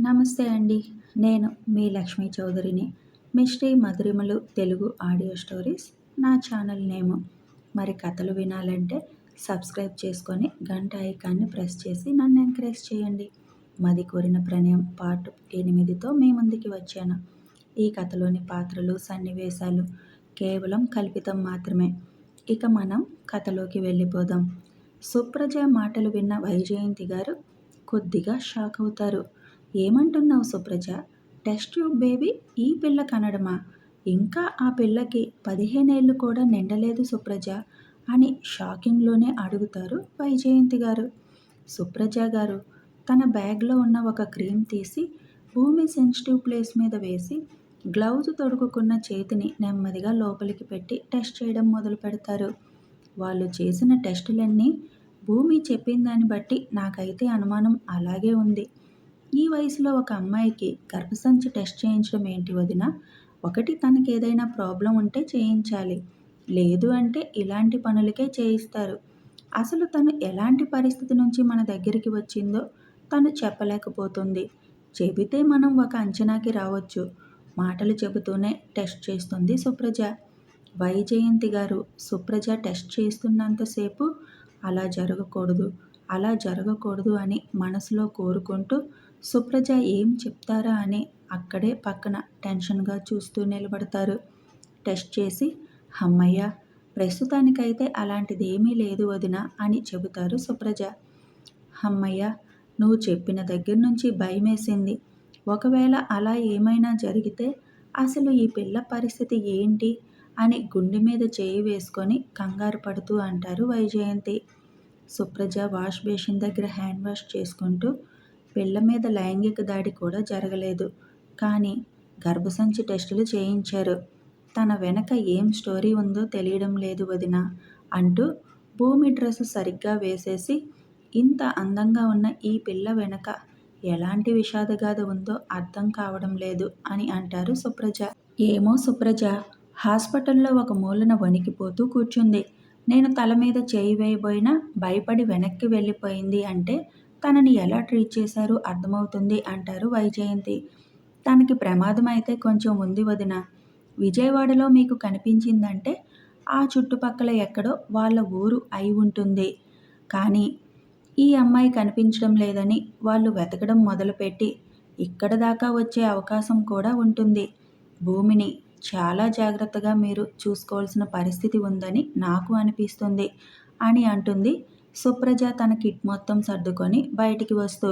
నమస్తే అండి. నేను మీ లక్ష్మీ చౌదరిని. మిస్ట్రీ మధురిమలు తెలుగు ఆడియో స్టోరీస్ నా ఛానల్ నేము. మరి కథలు వినాలంటే సబ్స్క్రైబ్ చేసుకొని గంట ఐకాన్ని ప్రెస్ చేసి నన్ను ఎంకరేజ్ చేయండి. మది కోరిన ప్రణయం పార్ట్ ఎనిమిదితో మీ ముందుకి వచ్చాను. ఈ కథలోని పాత్రలు సన్నివేశాలు కేవలం కల్పితం మాత్రమే. ఇక మనం కథలోకి వెళ్ళిపోదాం. సుప్రజ మాటలు విన్న వైజయంతి గారు కొద్దిగా షాక్ అవుతారు. ఏమంటున్నావు సుప్రజ? టెస్ట్ ట్యూబ్ బేబీ ఈ పిల్ల కనడమా? ఇంకా ఆ పిల్లకి పదిహేనేళ్ళు కూడా నిండలేదు సుప్రజ అని షాకింగ్లోనే అడుగుతారు వైజయంతి గారు. సుప్రజ గారు తన బ్యాగ్లో ఉన్న ఒక క్రీమ్ తీసి భూమి సెన్సిటివ్ ప్లేస్ మీద వేసి గ్లౌజ్ తొడుగుకున్న చేతిని నెమ్మదిగా లోపలికి పెట్టి టెస్ట్ చేయడం మొదలు పెడతారు. వాళ్ళు చేసిన టెస్టులన్నీ భూమి చెప్పిన దాన్ని బట్టి నాకైతే అనుమానం అలాగే ఉంది. ఈ వయసులో ఒక అమ్మాయికి గర్భసంచి టెస్ట్ చేయించడం ఏంటి వదిన? ఒకటి తనకి ఏదైనా ప్రాబ్లం ఉంటే చేయించాలి. లేదు అంటే ఇలాంటి పనులకే చేయిస్తారు. అసలు తను ఎలాంటి పరిస్థితి నుంచి మన దగ్గరికి వచ్చిందో తను చెప్పలేకపోతుంది. చెబితే మనం ఒక అంచనాకి రావచ్చు. మాటలు చెబుతూనే టెస్ట్ చేస్తుంది సుప్రజ. వైజయంతి గారు సుప్రజ టెస్ట్ చేస్తున్నంతసేపు అలా జరగకూడదు అలా జరగకూడదు అని మనసులో కోరుకుంటూ సుప్రజ ఏం చెప్తారా అని అక్కడే పక్కన టెన్షన్గా చూస్తూ నిలబడతారు. టెస్ట్ చేసి అమ్మయ్య ప్రస్తుతానికైతే అలాంటిది ఏమీ లేదు వదిన అని చెబుతారు సుప్రజ. అమ్మయ్య నువ్వు చెప్పిన దగ్గర నుంచి భయమేసింది. ఒకవేళ అలా ఏమైనా జరిగితే అసలు ఈ పిల్ల పరిస్థితి ఏంటి అని గుండె మీద చేయి వేసుకొని కంగారు పడుతూ అంటారు వైజయంతి. సుప్రజ వాష్ బేసిన్ దగ్గర హ్యాండ్ వాష్ చేసుకుంటూ పిల్ల మీద లైంగిక దాడి కూడా జరగలేదు. కానీ గర్భసంచి టెస్టులు చేయించారు. తన వెనక ఏం స్టోరీ ఉందో తెలియడం లేదు వదిన అంటూ భూమి డ్రెస్ సరిగ్గా వేసేసి ఇంత అందంగా ఉన్న ఈ పిల్ల వెనక ఎలాంటి విషాదగాథ ఉందో అర్థం కావడం లేదు అని అంటారు సుప్రజ. ఏమో సుప్రజ హాస్పిటల్లో ఒక మూలన వణికిపోతూ కూర్చుంది. నేను తల మీద చేయి వేయబోయినా భయపడి వెనక్కి వెళ్ళిపోయింది అంటే తనని ఎలా ట్రీట్ చేశారో అర్థమవుతుంది అంటారు వైజయంతి. తనకి ప్రమాదం అయితే కొంచెం ఉంది వదిన. విజయవాడలో మీకు కనిపించిందంటే ఆ చుట్టుపక్కల ఎక్కడో వాళ్ళ ఊరు అయి ఉంటుంది. కానీ ఈ అమ్మాయి కనిపించడం లేదని వాళ్ళు వెతకడం మొదలుపెట్టి ఇక్కడ దాకా వచ్చే అవకాశం కూడా ఉంటుంది. భూమిని చాలా జాగ్రత్తగా మీరు చూసుకోవాల్సిన పరిస్థితి ఉందని నాకు అనిపిస్తుంది అని అంటుంది సుప్రజ తన కిట్ మొత్తం సర్దుకొని బయటికి వస్తూ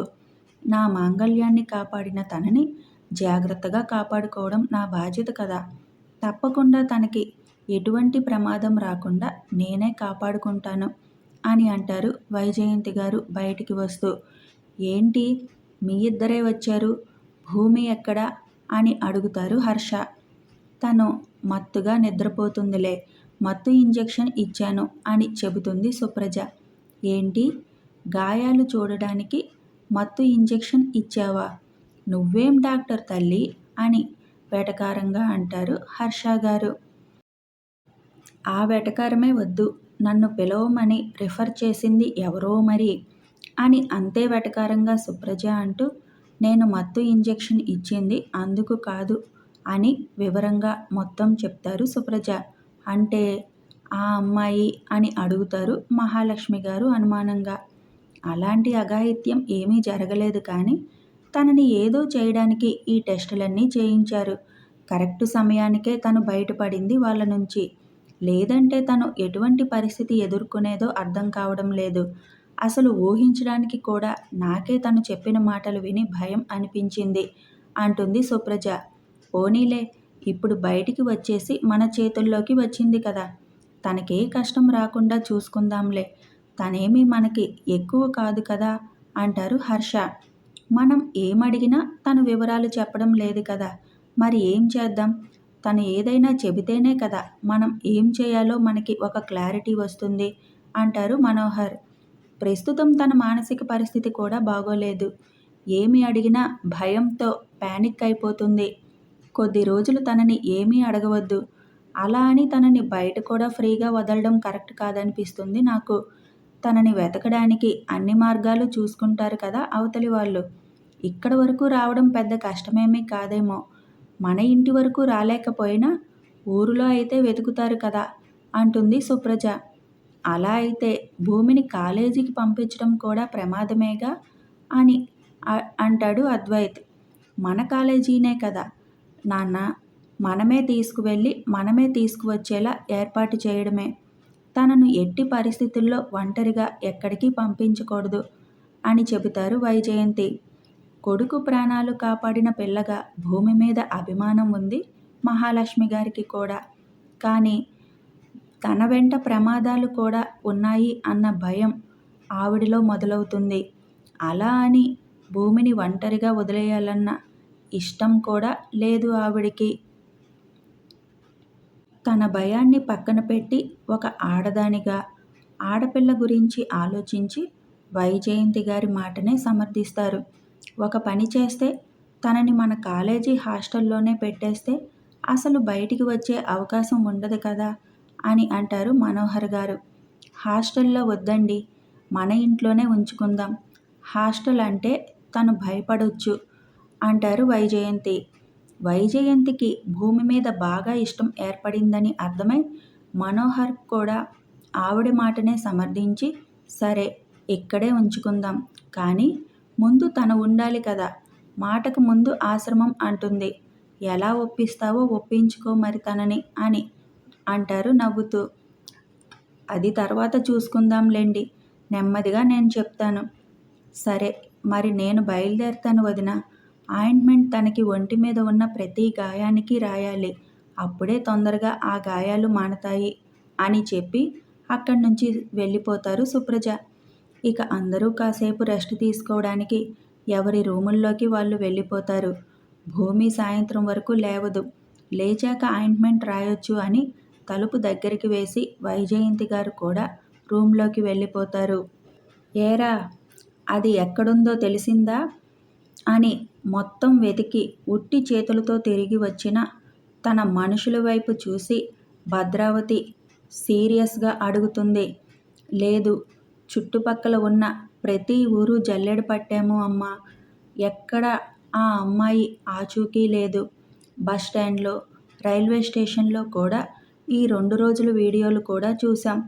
నా మాంగళ్యాన్ని కాపాడిన తనని జాగ్రత్తగా కాపాడుకోవడం నా బాధ్యత కదా. తప్పకుండా తనకి ఎటువంటి ప్రమాదం రాకుండా నేనే కాపాడుకుంటాను అని అంటారు వైజయంతి గారు బయటికి వస్తూ. ఏంటి? మీ ఇద్దరే వచ్చారు? భూమి ఎక్కడా? అని అడుగుతారు హర్ష. తను మత్తుగా నిద్రపోతుందిలే. మత్తు ఇంజెక్షన్ ఇచ్చాను అని చెబుతుంది సుప్రజ. ఏంటి? గాయాలు చూడడానికి మత్తు ఇంజెక్షన్ ఇచ్చావా? నువ్వేం డాక్టర్ తల్లి? అని వేటకారంగా అంటారు హర్ష గారు. ఆ వేటకారమే వద్దు నన్ను పిలవమని రిఫర్ చేసింది ఎవరో మరి అని అంతే వెటకారంగా సుప్రజ అంటూ నేను మత్తు ఇంజెక్షన్ ఇచ్చింది అందుకు కాదు అని వివరంగా మొత్తం చెప్తారు సుప్రజ. అంటే ఆ అమ్మాయి అని అడుగుతారు మహాలక్ష్మి గారు అనుమానంగా. అలాంటి అఘాయిత్యం ఏమీ జరగలేదు కానీ తనని ఏదో చేయడానికి ఈ టెస్టులన్నీ చేయించారు. కరెక్ట్ సమయానికే తను బయటపడింది వాళ్ళ నుంచి. లేదంటే తను ఎటువంటి పరిస్థితి ఎదుర్కొనేదో అర్థం కావడం లేదు. అసలు ఊహించడానికి కూడా నాకే తను చెప్పిన మాటలు విని భయం అనిపించింది అంటుంది సుప్రజ. పోనీలే ఇప్పుడు బయటికి వచ్చేసి మన చేతుల్లోకి వచ్చింది కదా. తనకే కష్టం రాకుండా చూసుకుందాంలే. తనేమి మనకి ఎక్కువ కాదు కదా? అంటారు హర్ష. మనం ఏమడిగినా తను వివరాలు చెప్పడం లేదు కదా? మరి ఏం చేద్దాం? తను ఏదైనా చెబితేనే కదా మనం ఏం చేయాలో మనకి ఒక క్లారిటీ వస్తుంది అంటారు మనోహర్. ప్రస్తుతం తన మానసిక పరిస్థితి కూడా బాగోలేదు. ఏమి అడిగినా భయంతో ప్యానిక్ అయిపోతుంది. కొద్ది రోజులు తనని ఏమీ అడగవద్దు. అలా అని తనని బయట కూడా ఫ్రీగా వదలడం కరెక్ట్ కాదనిపిస్తుంది. నాకు తనని వెతకడానికి అన్ని మార్గాలు చూసుకుంటారు కదా అవతలి వాళ్ళు. ఇక్కడ వరకు రావడం పెద్ద కష్టమేమీ కాదేమో. మన ఇంటి వరకు రాలేకపోయినా ఊరిలో అయితే వెతుకుతారు కదా అంటుంది సుప్రజ. అలా అయితే భూమిని కాలేజీకి పంపించడం కూడా ప్రమాదమేగా అని అంటాడు అద్వైత్. మన కాలేజీనే కదా నాన్న మనమే తీసుకువెళ్ళి మనమే తీసుకువచ్చేలా ఏర్పాటు చేయడమే. తనను ఎట్టి పరిస్థితుల్లో ఒంటరిగా ఎక్కడికి పంపించకూడదు అని చెబుతారు వైజయంతి. కొడుకు ప్రాణాలు కాపాడిన పిల్లగా భూమి మీద అభిమానం ఉంది మహాలక్ష్మి గారికి కూడా. కానీ తన వెంట ప్రమాదాలు కూడా ఉన్నాయి అన్న భయం ఆవిడలో మొదలవుతుంది. అలా అని భూమిని ఒంటరిగా వదిలేయాలన్న ఇష్టం కూడా లేదు ఆవిడికి. తన భయాన్ని పక్కన పెట్టి ఒక ఆడదానిగా ఆడపిల్ల గురించి ఆలోచించి వైజయంతి గారి మాటనే సమర్థిస్తారు. ఒక పని చేస్తే తనని మన కాలేజీ హాస్టల్లోనే పెట్టేస్తే అసలు బయటికి వచ్చే అవకాశం ఉండదు కదా అని అంటారు మనోహర్ గారు. హాస్టల్లో వద్దండి మన ఇంట్లోనే ఉంచుకుందాం. హాస్టల్ అంటే తను భయపడొచ్చు అంటారు వైజయంతి. వైజయంతికి భూమి మీద బాగా ఇష్టం ఏర్పడిందని అర్థమై మనోహర్ కూడా ఆవిడ మాటనే సమర్థించి సరే ఇక్కడే ఉంచుకుందాం. కానీ ముందు తను ఉండాలి కదా. మాటకు ముందు ఆశ్రమం అంటుంది. ఎలా ఒప్పిస్తావో ఒప్పించుకో మరి తనని అని అంటారు నవ్వుతూ. అది తర్వాత చూసుకుందాంలేండి. నెమ్మదిగా నేను చెప్తాను. సరే మరి నేను బయలుదేరుతాను వదిన. ఆయింట్మెంట్ తనకి ఒంటి మీద ఉన్న ప్రతి గాయానికి రాయాలి. అప్పుడే తొందరగా ఆ గాయాలు మానతాయి అని చెప్పి అక్కడి నుంచి వెళ్ళిపోతారు సుప్రజ. ఇక అందరూ కాసేపు రెస్ట్ తీసుకోవడానికి ఎవరి రూముల్లోకి వాళ్ళు వెళ్ళిపోతారు. భూమి సాయంత్రం వరకు లేవదు. లేచాక ఆయింట్మెంట్ రాయొచ్చు అని తలుపు దగ్గరికి వేసి వైజయంతి గారు కూడా రూమ్లోకి వెళ్ళిపోతారు. ఏరా అది ఎక్కడుందో తెలిసిందా? అని మొత్తం వెతికి ఉట్టి చేతులతో తిరిగి వచ్చిన తన మనుషుల వైపు చూసి భద్రావతి సీరియస్గా అడుగుతుంది. లేదు చుట్టుపక్కల ఉన్న ప్రతి ఊరు జల్లెడ పట్టాము అమ్మా. ఎక్కడ ఆ అమ్మాయి ఆచూకీ లేదు. బస్ స్టాండ్లో రైల్వే స్టేషన్లో కూడా ఈ రెండు రోజుల వీడియోలు కూడా చూసాం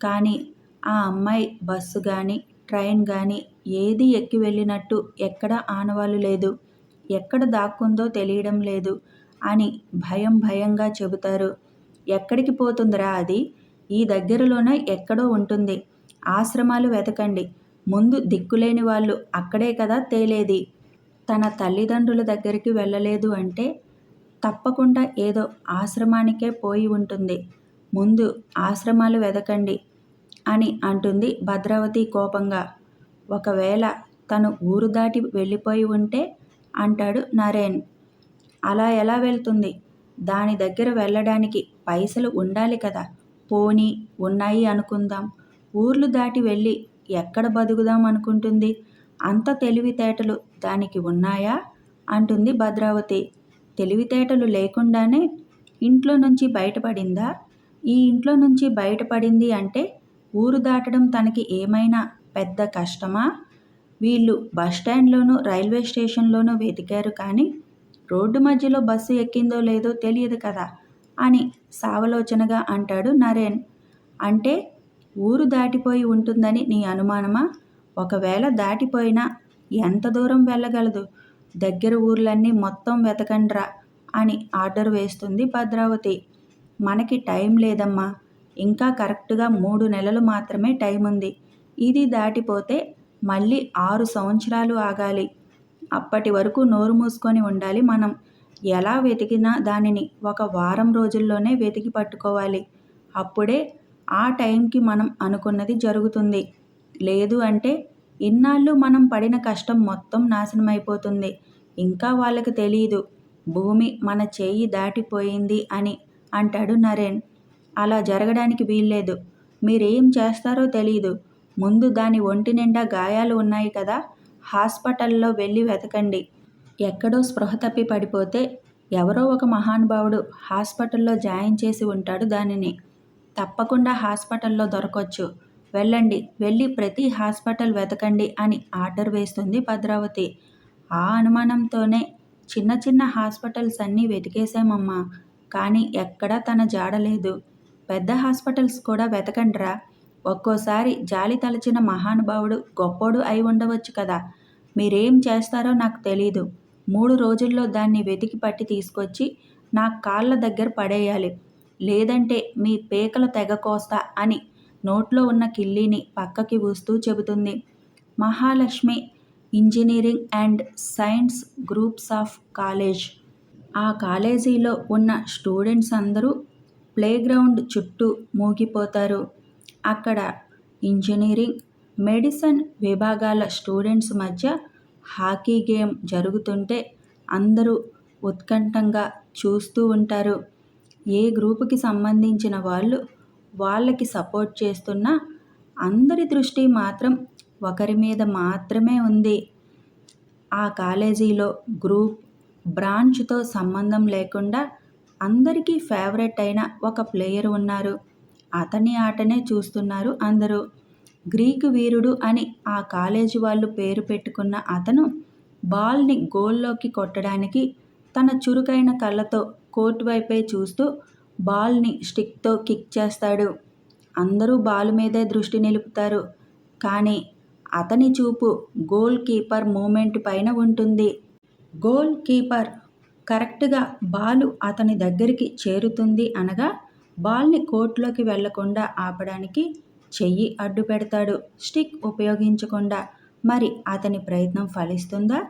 కానీ ఆ అమ్మాయి బస్సు కానీ ట్రైన్ కానీ ఏది ఎక్కి వెళ్ళినట్టు ఎక్కడ ఆనవాలు లేదు. ఎక్కడ దాక్కుందో తెలియడం లేదు అని భయం భయంగా చెబుతారు. ఎక్కడికి పోతుందిరా అది? ఈ దగ్గరలోనే ఎక్కడో ఉంటుంది. ఆశ్రమాలు వెతకండి. ముందు దిక్కులేని వాళ్ళు అక్కడే కదా తేలేది. తన తల్లిదండ్రుల దగ్గరికి వెళ్ళలేదు అంటే తప్పకుండా ఏదో ఆశ్రమానికే పోయి ఉంటుంది. ముందు ఆశ్రమాలు వెతకండి అని అంటుంది భద్రావతి కోపంగా. ఒకవేళ తను ఊరు దాటి వెళ్ళిపోయి ఉంటే అంటాడు నరేన్ అలా ఎలా వెళ్తుంది? దాని దగ్గర వెళ్ళడానికి పైసలు ఉండాలి కదా. పోనీ ఉన్నాయి అనుకుందాం. ఊర్లు దాటి వెళ్ళి ఎక్కడ బతుకుదాం అనుకుంటుంది? అంత తెలివితేటలు దానికి ఉన్నాయా? అంటుంది భద్రావతి. తెలివితేటలు లేకుండానే ఇంట్లో నుంచి బయటపడిందా? ఈ ఇంట్లో నుంచి బయటపడింది అంటే ఊరు దాటడం తనకి ఏమైనా పెద్ద కష్టమా? వీళ్ళు బస్టాండ్లోనూ రైల్వే స్టేషన్లోనూ వెతికారు కానీ రోడ్డు మధ్యలో బస్సు ఎక్కిందో లేదో తెలియదు కదా అని సావలోచనగా అంటాడు నరేన్. అంటే ఊరు దాటిపోయి ఉంటుందని నీ అనుమానమా? ఒకవేళ దాటిపోయినా ఎంత దూరం వెళ్ళగలదు? దగ్గర ఊర్లన్నీ మొత్తం వెతకండ్రా అని ఆర్డర్ వేస్తుంది భద్రావతి. మనకి టైం లేదమ్మా. ఇంకా కరెక్ట్గా మూడు నెలలు మాత్రమే టైం ఉంది ఇది దాటిపోతే మళ్ళీ ఆరు సంవత్సరాలు ఆగాలి. అప్పటి వరకు నోరు మూసుకొని ఉండాలి మనం. ఎలా వెతికినా దానిని ఒక వారం రోజుల్లోనే వెతికి పట్టుకోవాలి. అప్పుడే ఆ టైంకి మనం అనుకున్నది జరుగుతుంది. లేదు అంటే ఇన్నాళ్ళు మనం పడిన కష్టం మొత్తం నాశనమైపోతుంది. ఇంకా వాళ్ళకి తెలియదు భూమి మన చేయి దాటిపోయింది అని అంటాడు నరేన్. అలా జరగడానికి వీల్లేదు. మీరేం చేస్తారో తెలియదు ముందు దాని ఒంటి నిండా గాయాలు ఉన్నాయి కదా హాస్పిటల్లో వెళ్ళి వెతకండి. ఎక్కడో స్పృహ తప్పి పడిపోతే ఎవరో ఒక మహానుభావుడు హాస్పిటల్లో జాయిన్ చేసి ఉంటాడు దానిని. తప్పకుండా హాస్పిటల్లో దొరకొచ్చు. వెళ్ళండి వెళ్ళి ప్రతి హాస్పిటల్ వెతకండి అని ఆర్డర్ వేస్తుంది భద్రావతి. ఆ అనుమానంతోనే చిన్న చిన్న హాస్పిటల్స్ అన్నీ వెతికేశామమ్మా. కానీ ఎక్కడా తన జాడలేదు పెద్ద హాస్పిటల్స్ కూడా వెతకండ్రా? ఒక్కోసారి జాలి తలచిన మహానుభావుడు గొప్పోడు అయి ఉండవచ్చు కదా. మీరేం చేస్తారో నాకు తెలీదు. మూడు రోజుల్లో దాన్ని వెతికి పట్టి తీసుకొచ్చి నా కాళ్ళ దగ్గర పడేయాలి. లేదంటే మీ పేకల తెగ కోస్తా అని నోట్లో ఉన్న కిల్లీని పక్కకి ఊస్తూ చెబుతుంది. Mahalakshmi engineering and science groups of college. ఆ కాలేజీలో ఉన్న స్టూడెంట్స్ అందరూ ప్లేగ్రౌండ్ చుట్టూ మూగిపోతారు. అక్కడ ఇంజనీరింగ్ మెడిసిన్ విభాగాల స్టూడెంట్స్ మధ్య హాకీ గేమ్ జరుగుతుంటే అందరూ ఉత్కంఠంగా చూస్తూ ఉంటారు. ఏ గ్రూపుకి సంబంధించిన వాళ్ళు వాళ్ళకి సపోర్ట్ చేస్తున్నా అందరి దృష్టి మాత్రం ఒకరి మీద మాత్రమే ఉంది. ఆ కాలేజీలో గ్రూప్ బ్రాంచ్తో సంబంధం లేకుండా అందరికీ ఫేవరెట్ అయిన ఒక ప్లేయర్ ఉన్నారు. అతని ఆటనే చూస్తున్నారు అందరూ. గ్రీకు వీరుడు అని ఆ కాలేజీ వాళ్ళు పేరు పెట్టుకున్న అతను బాల్ని గోల్లోకి కొట్టడానికి తన చురుకైన కళ్ళతో కోర్టు వైపే చూస్తూ బాల్ని స్టిక్తో కిక్ చేస్తాడు. అందరూ బాల్ మీదే దృష్టి నిలుపుతారు. కానీ అతని చూపు గోల్ కీపర్ మూమెంట్ పైన ఉంటుంది. గోల్ కీపర్ కరెక్ట్గా బాలు అతని దగ్గరికి చేరుతుంది అనగా బాల్ని కోర్టులోకి వెళ్ళకుండా ఆపడానికి చెయ్యి అడ్డు పెడతాడు. స్టిక్ ఉపయోగించకుండా. మరి అతని ప్రయత్నం ఫలిస్తుందా?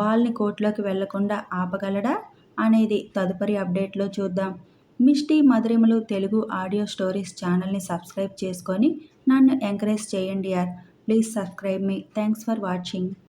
బాల్ని కోర్టులోకి వెళ్ళకుండా ఆపగలడా? అనేది తదుపరి అప్డేట్లో చూద్దాం. మిస్టీ మధురిమలు తెలుగు ఆడియో స్టోరీస్ ఛానల్ని సబ్స్క్రైబ్ చేసుకొని నన్ను ఎంకరేజ్ చేయండి యార్. Please subscribe me. Thanks for watching.